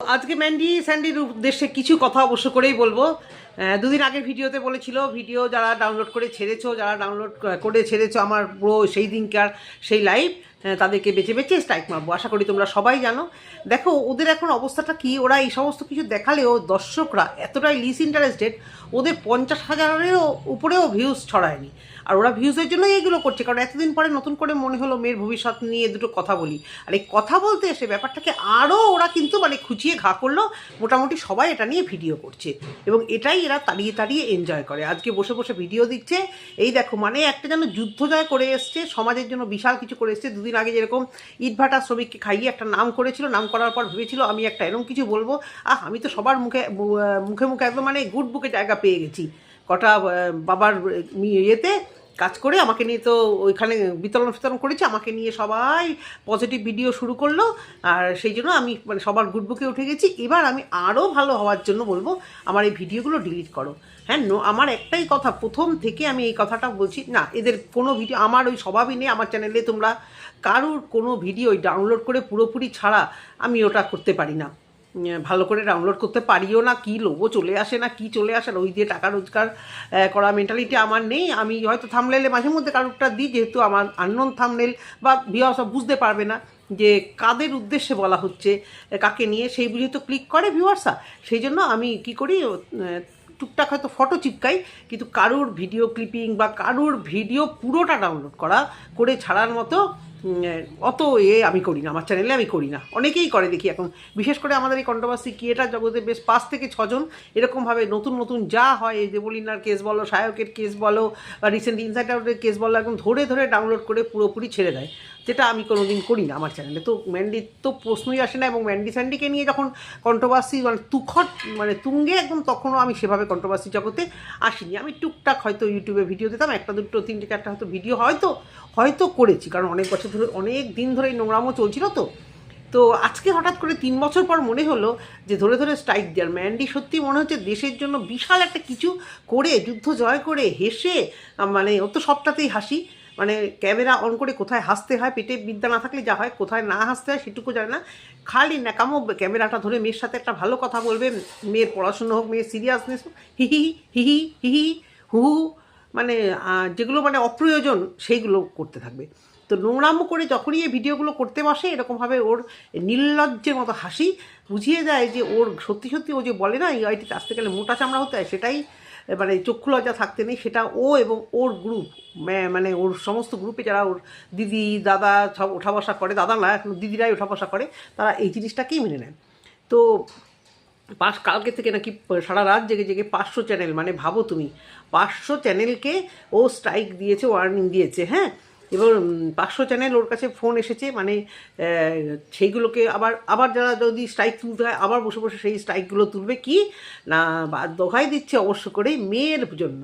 আজকে ম্যান্ডি স্যান্ডির উদ্দেশ্যে কিছু কথা অবশ্য করেই বলব। দুদিন আগের ভিডিওতে বলেছিল, ভিডিও যারা ডাউনলোড করে ছেড়েছো, যারা ডাউনলোড করে ছেড়েছো আমার পুরো সেই দিনকার, সেই লাইভ তাদেরকে বেছে বেছে স্ট্রাইক মারবো। আশা করি তোমরা সবাই জানো। দেখো, ওদের এখন অবস্থাটা কি? ওরা এই সমস্ত কিছু দেখালেও দর্শকরা এতটাই লিস ইন্টারেস্টেড ওদের পঞ্চাশ হাজারেরও উপরেও ভিউজ ছড়ায়নি। আর ওরা ভিউজের জন্যই এগুলো করছে, কারণ এতদিন পরে নতুন করে মনে হলো মেয়ের ভবিষ্যৎ নিয়ে দুটো কথা বলি। আর এই কথা বলতে এসে ব্যাপারটাকে আরও ওরা কিন্তু মানে খুঁচিয়ে ঘা করল, মোটামুটি সবাই এটা নিয়ে ভিডিও করছে। এবং এটাই এরা তাড়িয়ে তাড়িয়ে এনজয় করে। আজকে বসে বসে ভিডিও দিচ্ছে। এই দেখো মানে একটা যেন যুদ্ধ জয় করে এসছে, সমাজের জন্য বিশাল কিছু করে এসছে। দুদিন আগে যেরকম ইটভাটা শ্রমিককে খাইয়ে একটা নাম করেছিল, নাম করার পর ভেবেছিল, আমি একটা এরকম কিছু বলব। আহ, আমি তো সবার মুখে মুখে মুখে একদম মানে গুড বুকে জায়গা পেয়ে গেছি। কটা বাবার ইয়েতে কাজ করে আমাকে নিয়ে তো ওইখানে বিতরণ ফিতরণ করেছে, আমাকে নিয়ে সবাই পজিটিভ ভিডিও শুরু করল। আর সেই জন্য আমি মানে সবার গুড বুকে উঠে গেছি। এবার আমি আরও ভালো হওয়ার জন্য বলব, আমার এই ভিডিওগুলো ডিলিট করো। হ্যাঁ নো আমার একটাই কথা, প্রথম থেকে আমি এই কথাটা বলছি, না, এদের কোনো ভিডিও আমার ওই স্বভাবই নেই, আমার চ্যানেলে তোমরা কারুর কোনো ভিডিও ডাউনলোড করে পুরোপুরি ছাড়া আমি ওটা করতে পারি না। ভালো করে ডাউনলোড করতে পারিও না, কি লোভও চলে আসে না, কি চলে আসে না। ওই দিয়ে টাকা রোজগার করা মেন্টালিটি আমার নেই। আমি হয়তো থামলেলে মাঝে মধ্যে কারোরটা দিই, যেহেতু আমার আননোন থামনেল বা ভিওয়া সব বুঝতে পারবে না যে কাদের উদ্দেশ্যে বলা হচ্ছে কাকে নিয়ে সেই বুঝে তো ক্লিক করে ভিউয়ার্সা সেই জন্য আমি কি করি টুকটাক হয়তো ফটো চিপকাই, কিন্তু কারুর ভিডিও ক্লিপিং বা কারুর ভিডিও পুরোটা ডাউনলোড করা, করে ছাড়ার মতো অত এ আমি করি না, আমার চ্যানেলে আমি করি না। অনেকেই করে দেখি এখন। বিশেষ করে আমাদের এই কন্ট্রোভার্সি ক্রিয়েটার জগতে বেশ পাঁচ থেকে ছজন এরকমভাবে নতুন নতুন যা হয়, এই দেবলিনার কেস বলো, সায়কের কেস বলো, বা রিসেন্ট ইনসাইট আউটের কেস বলো, একদম ধরে ধরে ডাউনলোড করে পুরোপুরি ছেড়ে দেয়। যেটা আমি কোনো দিন করি না আমার চ্যানেলে তো ম্যান্ডির তো প্রশ্নই আসে না এবং ম্যান্ডি স্যান্ডিকে নিয়ে যখন কন্ট্রোভার্সি মানে তুখট মানে তুঙ্গে একদম তখনও আমি সেভাবে কন্ট্রোভার্সি জগতে আসিনি। আমি টুকটাক হয়তো ইউটিউবে ভিডিও দিতাম, একটা দুটো, তিনটে, চারটা হয়তো ভিডিও হয়তো হয়তো করেছি। কারণ অনেক বছর ধরে, অনেক দিন ধরে এই নোংরামও চলছিল তো। তো আজকে হঠাৎ করে তিন বছর পর মনে হলো যে ধরে ধরে স্ট্রাইক দেওয়ার। ম্যান্ডি সত্যি মনে হচ্ছে দেশের জন্য বিশাল একটা কিছু করে, যুদ্ধ জয় করে, হেসে মানে ও তো সবটাতেই হাসি। মানে ক্যামেরা অন করে কোথায় হাসতে হয়, পেটে বিদ্যা না থাকলে যা হয়, কোথায় না হাসতে হয় সেটুকু জানে না। খালি ন্যাকামো ক্যামেরাটা ধরে মেয়ের সাথে একটা ভালো কথা বলবে, মেয়ের পড়াশুনো হোক, মেয়ের সিরিয়াসনেস হোক হিহি হিহি হিহি হু হু মানে যেগুলো মানে অপ্রয়োজন সেইগুলো করতে থাকবে। তো নোংরামো করে যখনই এই ভিডিওগুলো করতে বসে, এরকমভাবে ওর নির্লজ্জের মতো হাসি বুঝিয়ে যায় যে ওর সত্যি সত্যি ও যে বলে না, এই আইটিতে আসতে গেলে মোটা চামড়া হতে হয়, সেটাই মানে চক্ষু লজ্জা থাকতে নেই, সেটা ও এবং ওর গ্রুপ মানে ওর সমস্ত গ্রুপে যারা ওর দিদি, দাদা সব ওঠা বসা করে, দাদা না, এখন দিদিরাই ওঠা বসা করে, তারা এই জিনিসটাকেই মেনে নেন তো পাঁচ, কালকে থেকে নাকি সারা রাত জেগে জেগে পাঁচশো চ্যানেল মানে ভাবো তুমি, পাঁচশো চ্যানেলকে ও স্ট্রাইক দিয়েছে ওয়ার্নিং দিয়েছে হ্যাঁ? এবার পাঁচশো চ্যানেল ওর কাছে ফোন এসেছে মানে সেইগুলোকে আবার আবার যারা যদি স্ট্রাইক তুলতে হয়, আবার বসে বসে সেই স্ট্রাইকগুলো তুলবে কি? না দোহাই দিচ্ছে অবশ্য করে মেয়ের জন্য।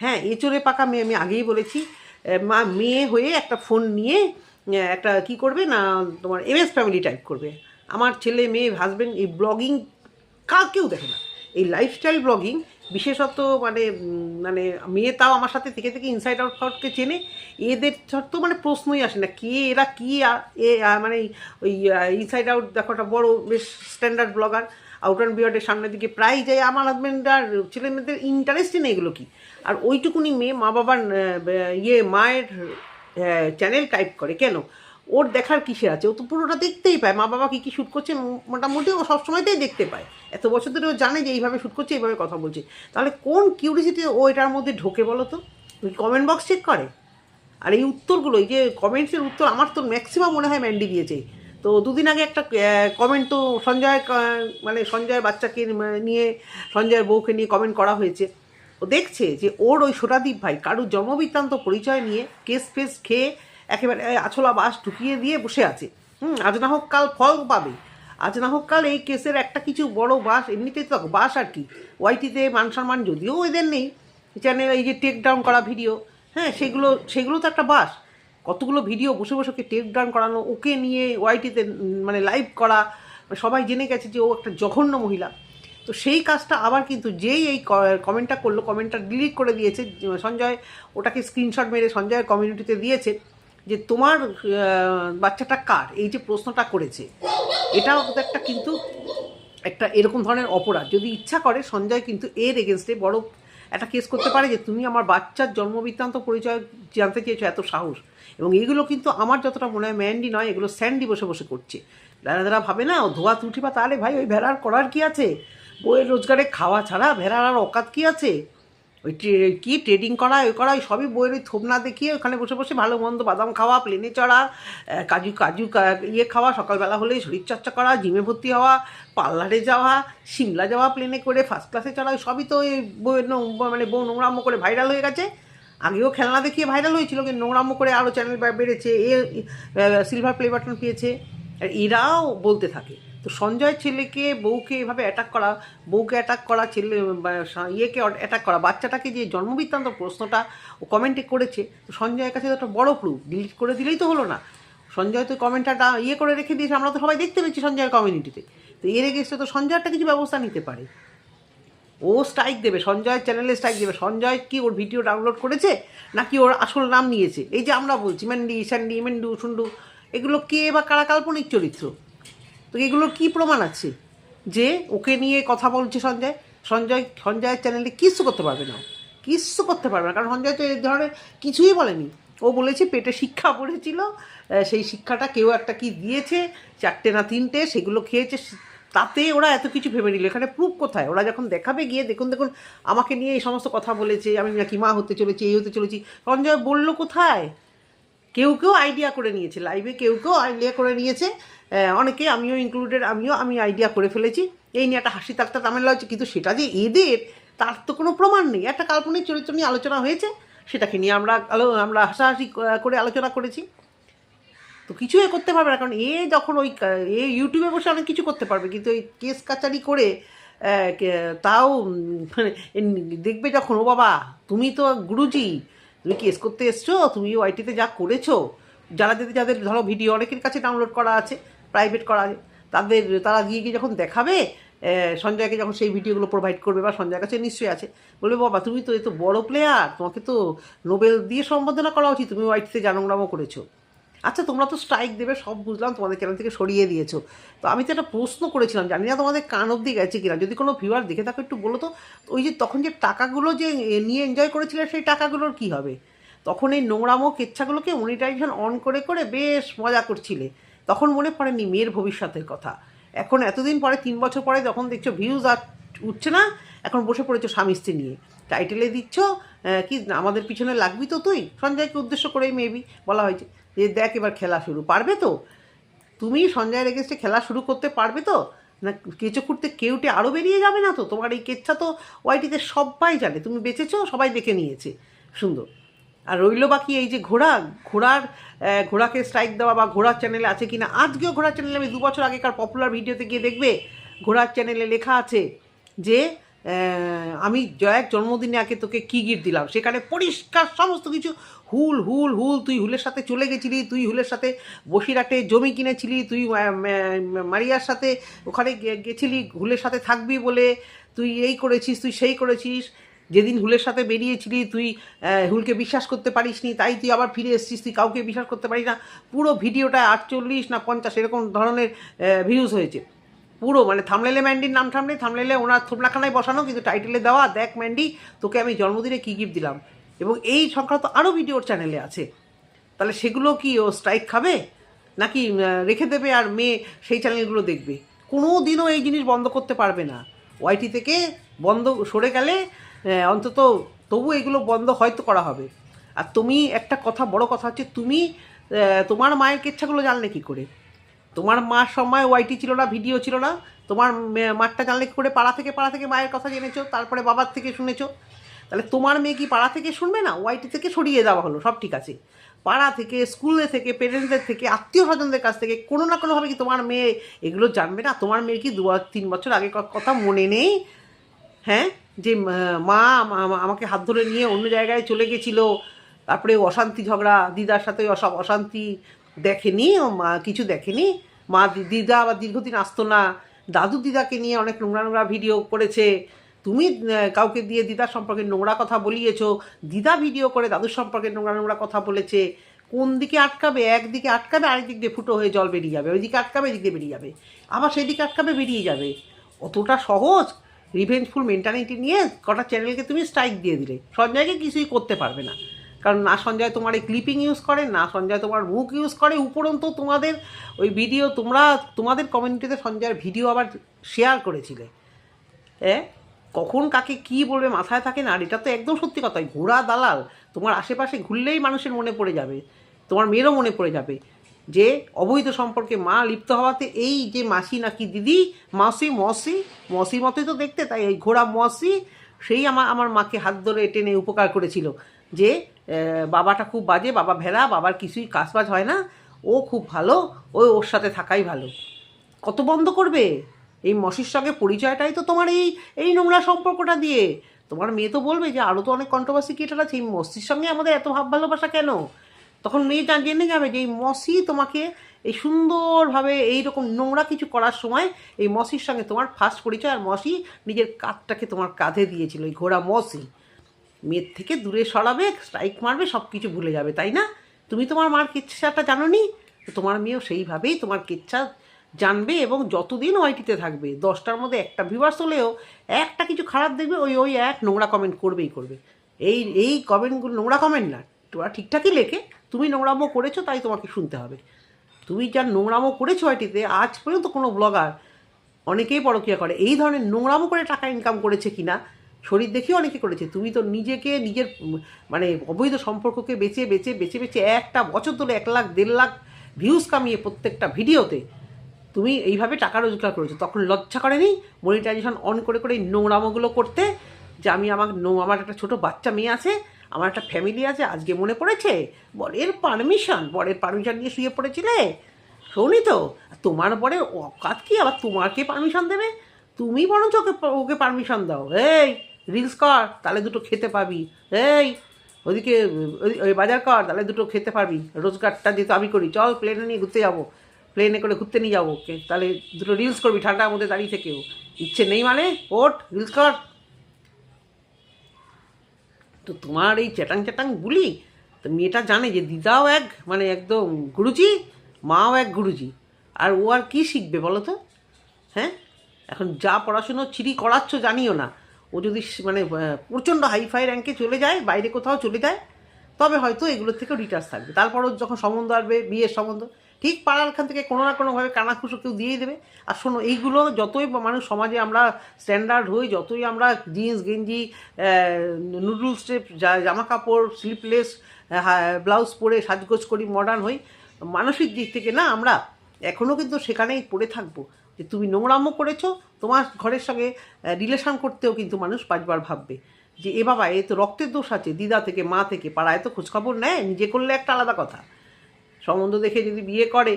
হ্যাঁ এ চড়ে পাকা মেয়ে, আমি আগেই বলেছি। মা, মেয়ে হয়ে একটা ফোন নিয়ে একটা কি করবে না, তোমার এমএস ফ্যামিলি টাইপ করবে। আমার ছেলে, মেয়ে হাজব্যান্ড এই ব্লগিং কাউকেও দেখে না। এই লাইফস্টাইল ব্লগিং বিশেষত মানে মানে মেয়ে তাও আমার সাথে থেকে থেকে ইনসাইড আউট ফাউটকে চেনে। এদের তো মানে প্রশ্নই আসে না, কে এরা কি এ মানে ওই ইনসাইড আউট দেখো একটা বড় বেশ স্ট্যান্ডার্ড ব্লগার আউট অ্যান্ড বিয়ার্ডের সামনের দিকে প্রায় যায়। আমার হাজব্যান্ড আর ছেলে মেয়েদের ইন্টারেস্টই নেই এগুলো কি। আর ওইটুকুনি মেয়ে মা বাবার ইয়ে মায়ের চ্যানেল টাইপ করে, কেন? ওর দেখার কিসে আছে? ও তো পুরোটা দেখতেই পায়। মা বাবা কী কী শ্যুট করছে? মোটামুটি ও সবসময়তেই দেখতে পায়। এত বছর ধরে ও জানে যে এইভাবে শ্যুট করছে, এইভাবে কথা বলছে। তাহলে কোন কিউরিসিটি ও এটার মধ্যে ঢোকে বলো তো? ওই কমেন্ট বক্স চেক করে। আর এই উত্তরগুলো, এই যে কমেন্টসের উত্তর আমার তো ম্যাক্সিমাম মনে হয় ম্যান্ডি দিয়েছে। তো দুদিন আগে একটা কমেন্ট তো সঞ্জয় মানে সঞ্জয়ের বাচ্চাকে নিয়ে সঞ্জয়ের বউকে নিয়ে কমেন্ট করা হয়েছে। ও দেখছে যে ওর ওই সোটাদীপ ভাই কারুর জন্মবৃত্তান্ত পরিচয় নিয়ে কেস ফেস খেয়ে একেবারে আছলা বাস ঢুকিয়ে দিয়ে বসে আছে। হুম, আজ না হোক কাল ফল পাবে। আজ না হোক কাল এই কেসের একটা কিছু বড় বাস এমনিতেই তো বাস আর কি। ওয়াইটিতে মান সম্মান যদিও এদের নেই। চ্যানেল এই যে টেক ডাউন করা ভিডিও হ্যাঁ সেগুলো সেগুলো তো একটা বাস কতগুলো ভিডিও বসে বসে ওকে টেক ডাউন করানো, ওকে নিয়ে ওয়াইটিতে মানে লাইভ করা, সবাই জেনে গেছে যে ও একটা জঘন্য মহিলা। তো সেই কাজটা আবার কিন্তু যেই এই কমেন্টটা করল কমেন্টটা ডিলিট করে দিয়েছে সঞ্জয়, ওটাকে স্ক্রিনশট মেরে সঞ্জয়ের কমিউনিটিতে দিয়েছে। যে তোমার বাচ্চাটা কার? এই যে প্রশ্নটা করেছে, এটাও একটা কিন্তু একটা এরকম ধরনের অপরাধ। যদি ইচ্ছা করে, সঞ্জয় কিন্তু এর এগেনস্টে বড় একটা কেস করতে পারে যে তুমি আমার বাচ্চার জন্মবৃত্তান্ত পরিচয় জানতে চেয়েছো, এত সাহস। এবং এগুলো কিন্তু আমার যতটা মনে হয় ম্যান্ডি নয়, এগুলো স্যান্ডি বসে বসে করছে। যারা যারা ভাবে না ধোয়া তুঠি বা তাহলে ভাই, ওই ভেড়ার করার কি আছে? বইয়ের রোজগারে খাওয়া ছাড়া ভেড়ার আর অকাত কি আছে? ওই কি ট্রেডিং করা ওই করা ওই সবই বইয়ের ওই থোপনা দেখিয়ে ওখানে বসে বসে ভালো মন্দ বাদাম খাওয়া প্লেনে চড়া কাজু কাজু ইয়ে খাওয়া, সকালবেলা হলেই শরীরচর্চা করা, জিমে ভর্তি হওয়া, পার্লারে যাওয়া, সিমলা যাওয়া প্লেনে করে ফার্স্ট ক্লাসে চড়া সবই তো ওই বইয়ের মানে বউ নোংরাম্য করে ভাইরাল হয়ে গেছে। আগেও খেলনা দেখিয়ে ভাইরাল হয়েছিল, কিন্তু নোংরাম্য করে আরও চ্যানেল বেড়েছে, এ সিলভার প্লে বাটন পেয়েছে। এরাও বলতে থাকে তো সঞ্জয় ছেলেকে বউকে এভাবে অ্যাটাক করা, বউকে অ্যাটাক করা, ছেলে ইয়েকে অ্যাটাক করা, বাচ্চাটাকে যে জন্মবৃত্তান্ত প্রশ্নটা ও কমেন্টে করেছে, তো সঞ্জয়ের কাছে তো একটা বড় প্রুফ ডিলিট করে দিলেই তো হলো না। সঞ্জয় তো কমেন্টটা ইয়ে করে রেখে দিয়েছে, আমরা তো সবাই দেখতে পেয়েছি সঞ্জয়ের কমিউনিটিতে তো। এর এগেস্টে তো সঞ্জয় একটা কিছু ব্যবস্থা নিতে পারে। ও স্ট্রাইক দেবে, সঞ্জয়ের চ্যানেলে স্ট্রাইক দেবে। সঞ্জয় কি ওর ভিডিও ডাউনলোড করেছে, নাকি ওর আসল নাম নিয়েছে? এই যে আমরা বলছি ম্যান্ডি স্যান্ডি, মেন্ডু, সুন্ডু, এগুলো কে বা কারা কাল্পনিক চরিত্র? তো এগুলোর কি প্রমাণ আছে? যে ওকে নিয়ে কথা বলছে সঞ্জয় সঞ্জয়, সঞ্জয়ের চ্যানেলে কিচ্ছু করতে পারবে না। কিচ্ছু করতে পারবে না। কারণ সঞ্জয় তো এই ধরনের কিছুই বলেনি। ও বলেছে পেটে শিক্ষা পড়েছিল সেই শিক্ষাটা কেউ একটা কি দিয়েছে, চারটে না তিনটে, সেগুলো খেয়েছে তাতে ওরা এত কিছু ভেবে নিল। এখানে প্রুফ কোথায়? ওরা যখন দেখাবে গিয়ে দেখুন দেখুন, আমাকে নিয়ে এই সমস্ত কথা বলেছে, আমি নাকি মা হতে চলেছি, এই হতে চলেছি। সঞ্জয় বলল কোথায়? কেউ কেউ আইডিয়া করে নিয়েছে। লাইভে কেউ কেউ আইডিয়া করে নিয়েছে। অনেকে আমিও ইনক্লুডেড আমিও, আমি আইডিয়া করে ফেলেছি। এই নিয়ে একটা হাসি তাকটা তামেলা হচ্ছে, কিন্তু সেটা যে এদের, তার তো কোনো প্রমাণ নেই। একটা কাল্পনিক চরিত্র নিয়ে আলোচনা হয়েছে, সেটাকে নিয়ে আমরা আলো, আমরা হাসাহাসি করে আলোচনা করেছি। তো কিছু এ করতে পারবে না, কারণ এ যখন ওই, এ ইউটিউবে বসে অনেক কিছু করতে পারবে, কিন্তু ওই কেস কাচারি করে তাও মানে দেখবে যখন, ও বাবা, তুমি তো গুরুজি, তুমি কেস করতে এসছো, তুমি ওয়াইটিতে যা করেছ, যারা, যাদের যাদের ধরো ভিডিও অনেকের কাছে ডাউনলোড করা আছে প্রাইভেট করা তাদের, তারা গিয়ে গিয়ে যখন দেখাবে সঞ্জয়কে যখন সেই ভিডিওগুলো প্রোভাইড করবে বা সঞ্জয়ের কাছে নিশ্চয়ই আছে, বলবে, বাবা, তুমি তো এ তো বড় প্লেয়ার তোমাকে তো নোবেল দিয়ে সম্বোধনা করা উচিত, তুমি ওয়াইটিতে জানংরামও করেছ। আচ্ছা তোমরা তো স্ট্রাইক দেবে, সব বুঝলাম, তোমাদের চ্যানেল থেকে সরিয়ে দিয়েছ। তো আমি তো একটা প্রশ্ন করেছিলাম, জানি না তোমাদের কান অব্দি গেছে কিনা, যদি কোনো ভিউয়ার দেখে থাকো একটু বলো তো ওই যে তখন যে টাকাগুলো যে নিয়ে এনজয় করেছিলে, সেই টাকাগুলোর কি হবে? তখন এই নোংরামো কেচ্ছাগুলোকে মনিটাইজেশন অন করে করে বেশ মজা করছিলে। তখন মনে পড়েনি মেয়ের ভবিষ্যতের কথা। এখন এতদিন পরে, তিন বছর পরে যখন দেখছ ভিউজ আর উঠছে না, এখন বসে পড়েছো স্বামী স্ত্রী নিয়ে। টাইটেলে দিচ্ছ কি আমাদের পিছনে লাগবি তো তুই? সঞ্জয়কে উদ্দেশ্য করেই মেবি বলা হয়েছে। যে দেখ এবার খেলা শুরু। পারবে তো? তুমি সঞ্জয়ের এগেনস্টে খেলা শুরু করতে পারবে তো? না, কেঁচো খুঁড়তে কেউটে আরও বেরিয়ে যাবে না তো? তোমার এই কেচ্ছা তো ওয়াইটিতে সবাই জানে। তুমি বেঁচেছো, সবাই দেখে নিয়েছে। সুন্দর। আর রইল বাকি এই যে ঘোড়া, ঘোড়ার ঘোড়াকে স্ট্রাইক দেওয়া বা ঘোড়ার চ্যানেলে আছে কিনা, আজকেও ঘোড়ার চ্যানেলে আমি দু বছর আগেকার পপুলার ভিডিওতে গিয়ে দেখবে ঘোড়ার চ্যানেলে লেখা আছে যে আমি জয়ের জন্মদিনে আগে তোকে কী গিফট দিলাম? সেখানে পরিষ্কার সমস্ত কিছু, হুল হুল হুল, তুই হুলের সাথে চলে গেছিলি, তুই হুলের সাথে বসিরহাটে জমি কিনেছিলি, তুই মারিয়ার সাথে ওখানে গেছিলি, হুলের সাথে থাকবি বলে, তুই এই করেছিস, তুই সেই করেছিস যেদিন হুলের সাথে বেরিয়েছিলি, তুই হুলকে বিশ্বাস করতে পারিস নি তাই তুই আবার ফিরে এসেছিস, তুই কাউকে বিশ্বাস করতে পারিস না। পুরো ভিডিওটা আটচল্লিশ না পঞ্চাশ, এরকম ধরনের ভিউজ হয়েছে। পুরো মানে থামলেলে ম্যান্ডির নাম থামলে থামলেলে ওনার থোপলাখানায় বসানো, কিন্তু টাইটেলে দেওয়া, দেখ ম্যান্ডি, তোকে আমি জন্মদিনে কী গিফট দিলাম। এবং এই সংক্রান্ত আরও ভিডিওর চ্যানেলে আছে। তাহলে সেগুলো কি ও স্ট্রাইক খাবে? নাকি রেখে দেবে আর মেয়ে সেই চ্যানেলগুলো দেখবে? কোনো দিনও এই জিনিস বন্ধ করতে পারবে না। ওয়াইটি থেকে বন্ধ সরে গেলে অন্তত তবু এগুলো বন্ধ হয়তো করা হবে। আর তুমি একটা কথা, বড় কথা হচ্ছে তুমি তোমার মায়ের কেচ্ছাগুলো জানলে কি করে? তোমার মার সময় ওয়াইটি ছিল না, ভিডিও ছিল না, তোমার মারটা জানলে কি করে? পাড়া থেকে পাড়া থেকে মায়ের কথা জেনেছো, তারপরে বাবার থেকে শুনেছো। তাহলে তোমার মেয়ে কি পাড়া থেকে শুনবে না? ওয়াইটি থেকে সরিয়ে দেওয়া হলো, সব ঠিক আছে। পাড়া থেকে, স্কুলে থেকে, পেরেন্টসদের থেকে আত্মীয় স্বজনদের কাছ থেকে কোনো না কোনোভাবে কি তোমার মেয়ে এগুলো জানবে না? তোমার মেয়ের কি দু তিন বছর আগে কথা মনে নেই? হ্যাঁ? যে মা আমাকে হাত ধরে নিয়ে অন্য জায়গায় চলে গেছিল। তারপরে অশান্তি ঝগড়া, দিদার সাথে সব অশান্তি দেখেনি মা কিছু দেখেনি। মা দিদা আবার দীর্ঘদিন আসতো না। দাদু দিদাকে নিয়ে অনেক নোংরা নোংরা ভিডিও করেছে। তুমি কাউকে দিয়ে দিদার সম্পর্কে নোংরা কথা বলিয়েছো। দিদা ভিডিও করে দাদুর সম্পর্কে নোংরা নোংরা কথা বলেছে। কোন দিকে আটকাবে? একদিকে আটকাবে আরেক দিক দিয়ে ফুটো হয়ে জল বেরিয়ে যাবে। ওই দিকে আটকাবে, এদিক দিয়ে বেরিয়ে যাবে। আবার সেই দিকে আটকাবে, বেরিয়ে যাবে। অতটা সহজ। রিভেঞ্জফুল মেন্টালিটি নিয়ে কটা চ্যানেলকে তুমি স্ট্রাইক দিয়ে দিলে। সঞ্জয়কে কিছুই করতে পারবে না। কারণ না সঞ্জয় তোমার এই ক্লিপিং ইউজ করে, না সঞ্জয় তোমার মুখ ইউজ করে, উপরন্তু তোমাদের ওই ভিডিও তোমরা, তোমাদের কমিউনিটিতে সঞ্জয়ের ভিডিও আবার শেয়ার করেছিলে। হ্যাঁ কখন কাকে কি বলবে মাথায় থাকে না, আর এটা তো একদম সত্যি কথা। ঘোড়া দালাল, তোমার আশেপাশে ঘুরলেই মানুষের মনে পড়ে যাবে। তোমার মেয়েরও মনে পড়ে যাবে। যে অবৈধ সম্পর্কে মা লিপ্ত হওয়াতে এই যে মাসি নাকি দিদি, মাসি, মসি, মসির মতোই তো দেখতে, তাই এই ঘোড়া মসি, সেই আমার আমার মাকে হাত ধরে টেনে উপকার করেছিল। যে বাবাটা খুব বাজে, বাবা ভেড়া, বাবার কিছুই কাজবাজ হয় না, ও খুব ভালো, ও ওর সাথে থাকাই ভালো। কত বন্ধ করবে? এই মসির সঙ্গে পরিচয়টাই তো তোমার এই এই নোংরা সম্পর্কটা দিয়ে। তোমার মেয়ে তো বলবে যে আরও তো অনেক কন্ট্রোভার্সি ক্রিয়েটার আছে, এই মসির সঙ্গে আমাদের এত ভাব ভালোবাসা কেন? তখন মেয়ে যা জেনে যাবে যে এই মসি তোমাকে এই সুন্দরভাবে এইরকম নোংরা কিছু করার সময় এই মসির সঙ্গে তোমার ফার্স্ট পরিচয়, আর মসি নিজের কাঁধটাকে তোমার কাঁধে দিয়েছিল, এই ঘোড়া মসি। মেয়ের থেকে দূরে সরাবে স্ট্রাইক মারবে সব কিছু ভুলে যাবে, তাই না? তুমি তোমার মার কেচ্ছাটা জানো নি তোমার মেয়েও সেইভাবেই তোমার কেচ্ছা জানবে এবং যতদিন ওয়াইটিতে থাকবে, দশটার মধ্যে একটা ভিউয়ার্স হলেও একটা কিছু খারাপ দেখবে, ওই ওই এক নোংরা কমেন্ট করবেই করবে। এই এই কমেন্টগুলো নোংরা কমেন্ট না। তোরা ঠিকঠাকই লেখে। তুমি নোংরামো করেছ, তাই তোমাকে শুনতে হবে। তুমি যা নোংরামো করেছ ওয়াইটিতে আজ পর্যন্ত কোনো ব্লগার অনেকেই পরকিয়া করে। এই ধরনের নোংরামো করে টাকা ইনকাম করেছে কিনা, শরীর দেখেও অনেকে করেছে। তুমি তো নিজেকে, নিজের মানে অবৈধ সম্পর্ককে বেছে বেছে বেছে বেছে একটা বছর ধরে এক লাখ, দেড় লাখ ভিউজ কামিয়ে প্রত্যেকটা ভিডিওতে তুমি এইভাবে টাকা রোজগার করেছ। তখন লজ্জা করেনি মনিটাইজেশন অন করে করে এই নোংরামোগুলো করতে? যে আমি আমার নো- আমার একটা ছোটো বাচ্চা মেয়ে আছে আমার একটা ফ্যামিলি আছে, আজকে মনে পড়েছে? বরের পারমিশন বরের পারমিশন নিয়ে শুয়ে পড়েছিলে? শোনি তো? তোমার বরের অকাত কি? আবার তোমাকে পারমিশন দেবে? তুমি বরঞ্চ ওকে ওকে পারমিশন দাও। এই, রিলস কর, তাহলে দুটো খেতে পাবি। এই, ওদিকে, ওই- বাজার কর, তাহলে দুটো খেতে পারবি। রোজগারটা যেহেতু আমি করি, চল প্লেনে নিয়ে ঘুরতে যাব। প্লেনে করে ঘুরতে নিয়ে যাব তাহলে দুটো রিলস করবি ঠান্ডার মধ্যে দাঁড়িয়ে থেকেও। ইচ্ছে নেই মানে? ওট রিলস কর। তো তোমার এই চ্যাটাং চ্যাটাং বুলি? তো মেয়েটা জানে যে দিদাও এক মানে একদম গুরুজি, মাও এক গুরুজি। আর ও আর কী শিখবে বলো তো? হ্যাঁ? এখন যা পড়াশুনো চিরি করাচ্ছ জানিও না। ও যদি মানে প্রচণ্ড হাইফাই র্যাঙ্কে চলে যায়, বাইরে কোথাও চলে যায়, তবে হয়তো এগুলোর থেকেও রিটার্স থাকবে। তারপরও যখন সম্বন্ধ আসবে, বিয়ের সম্বন্ধ ঠিক পাড়ার খান থেকে কোনো না কোনোভাবে কানাকুশো কেউ দিয়েই দেবে। আর শোনো, এইগুলো যতই মানুষ সমাজে আমরা স্ট্যান্ডার্ড হই, যতই আমরা জিন্স গেঞ্জি নুডল স্টেপ জামা কাপড় স্লিপলেস ব্লাউজ পরে সাজগোজ করি মডার্ন হই মানসিক দিক থেকে না আমরা এখনও কিন্তু সেখানেই পড়ে থাকব। যে তুমি নোংরামো করেছ, তোমার ঘরের সঙ্গে রিলেশন করতেও কিন্তু মানুষ পাঁচবার ভাববে। যে এ বাবা, এ তো রক্তের দোষ আছে, দিদা থেকে, মা থেকে, পাড়ায় তো খোঁজখবর নেয়, নিজে করলে একটা আলাদা কথা। সম্বন্ধ দেখে যদি বিয়ে করে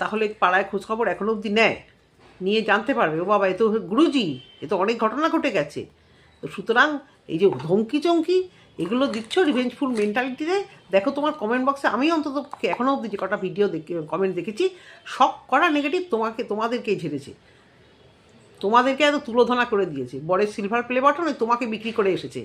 তাহলে পাড়ায় খোঁজখবর এখনও অবধি নেয়। নিয়ে জানতে পারবে, ও বাবা, এ তো গুরুজি, এ তো অনেক ঘটনা ঘটে গেছে। তো সুতরাং এই যে ধমকি চমকি, এগুলো দিচ্ছ রিভেঞ্জফুল মেন্টালিটিতে দেখো তোমার কমেন্ট বক্সে আমি অন্তত এখনও অবধি যে কটা ভিডিও দেখে কমেন্ট দেখেছি, সব কটা নেগেটিভ তোমাকে, তোমাদেরকেই ঝেড়েছে। তোমাদেরকে এত তুলোধনা করে দিয়েছে। বরের সিলভার প্লে বাটনে তোমাকে বিক্রি করে এসেছে।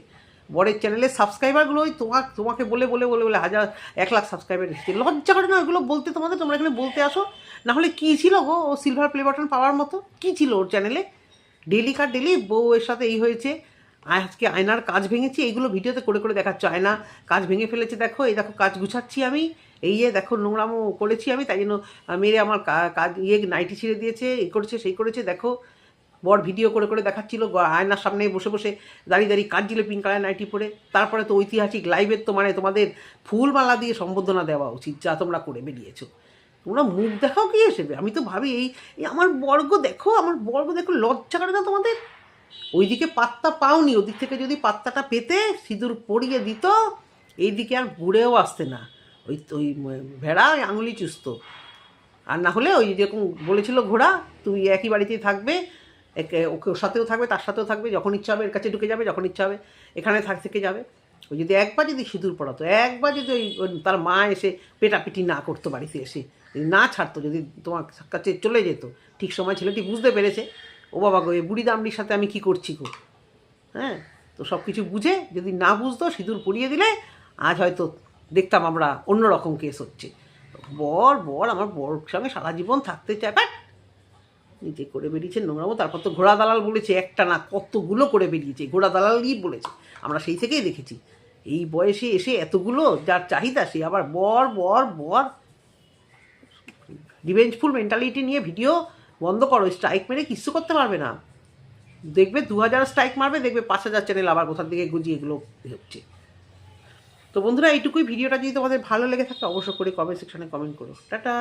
বরের চ্যানেলের সাবস্ক্রাইবারগুলো ওই তোমার তোমাকে বলে বলে বলে বলে হাজার, এক লাখ সাবস্ক্রাইবার এসেছে। লজ্জা করে না ওইগুলো বলতে তোমাদের? তোমরা এখানে বলতে আসো। না হলে কী ছিল গো? ও সিলভার প্লে বাটন পাওয়ার মতো? কী ছিল ওর চ্যানেলে ডেলি কার ডেলি বউয়ের সাথে এই হয়েছে। আজকে আয়নার কাজ ভেঙেছি। এইগুলো ভিডিওতে করে করে দেখাচ্ছ। আয়না কাজ ভেঙে ফেলেছে, দেখো। এই দেখো, কাজ গুছাচ্ছি আমি। এই যে দেখো, নোংরামো করেছি আমি। তাই জন্য মেরে আমার কাজ ইয়ে নাইটি ছিঁড়ে দিয়েছে। এই করেছে, সেই করেছে, দেখো। বর ভিডিও করে করে দেখাচ্ছিল আয়নার সামনে বসে বসে দাঁড়িয়ে দাঁড়িয়ে কাঁদছিল পিঙ্ক কালার নাইটি পরে। তারপরে তো ঐতিহাসিক লাইভের তো মানে তোমাদের ফুলমালা দিয়ে সম্বোধনা দেওয়া উচিত যা তোমরা করে বেরিয়েছো। তোমরা মুখ দেখাও কি হিসেবে আমি তো ভাবি এই আমার বর্গ দেখো, আমার বর্গ দেখো লজ্জা করে না তোমাদের? ওইদিকে পাত্তা পাওনি, ওদিক থেকে যদি পাত্তাটা পেতে সিঁদুর পরিয়ে দিত, এইদিকে আর ঘুরেও আসতে না। ওই ওই ভেড়া আঙুলি চুস্ত আর না হলে ওই যেরকম বলেছিল ঘোড়া তুমি একই বাড়িতেই থাকবে একে ওকে ওর সাথেও থাকবে, তার সাথেও থাকবে, যখন ইচ্ছা হবে এর কাছে ঢুকে যাবে, যখন ইচ্ছা হবে এখানে থাক, থেকে যাবে। ওই যদি একবার যদি সিঁদুর পড়াতো, একবার যদি ওই তার মা এসে পেটাপিটি না করতো বাড়িতে এসে না ছাড়তো, যদি তোমার কাছে চলে যেত, ঠিক সময় ছেলেটি বুঝতে পেরেছে, ও বাবা গো এই বুড়ি দামড়ির সাথে আমি কি করছি গো? হ্যাঁ? তো সব কিছু বুঝে যদি না বুঝতো, সিঁদুর পরিয়ে দিলে, আজ হয়তো দেখতাম আমরা অন্যরকম কেস হচ্ছে। বর বর, আমার বর সঙ্গে সারা জীবন থাকতে চায় নিজে করে বেরিয়েছে নোংরামো তারপর তো ঘোড়া দালাল বলেছে, একটা না, কতগুলো করে বেরিয়েছে? ঘোড়া দালালই বলেছে। আমরা সেই থেকেই দেখেছি। এই বয়সে এসে এতগুলো, যার চাহিদা সে আবার বর বর বর। রিভেঞ্জফুল মেন্টালিটি নিয়ে ভিডিও বন্ধ করো স্ট্রাইক মেরে কিচ্ছু করতে পারবে না। দেখবে দু হাজার স্ট্রাইক মারবে, দেখবে পাঁচ হাজার চ্যানেল আবার কোথার দিকে গুজিয়ে এগুলো হচ্ছে। তো বন্ধুরা, এইটুকুই ভিডিওটা। যদি তোমাদের ভালো লেগে থাকে, অবশ্যই করে কমেন্ট সেকশনে কমেন্ট করো। টাটা!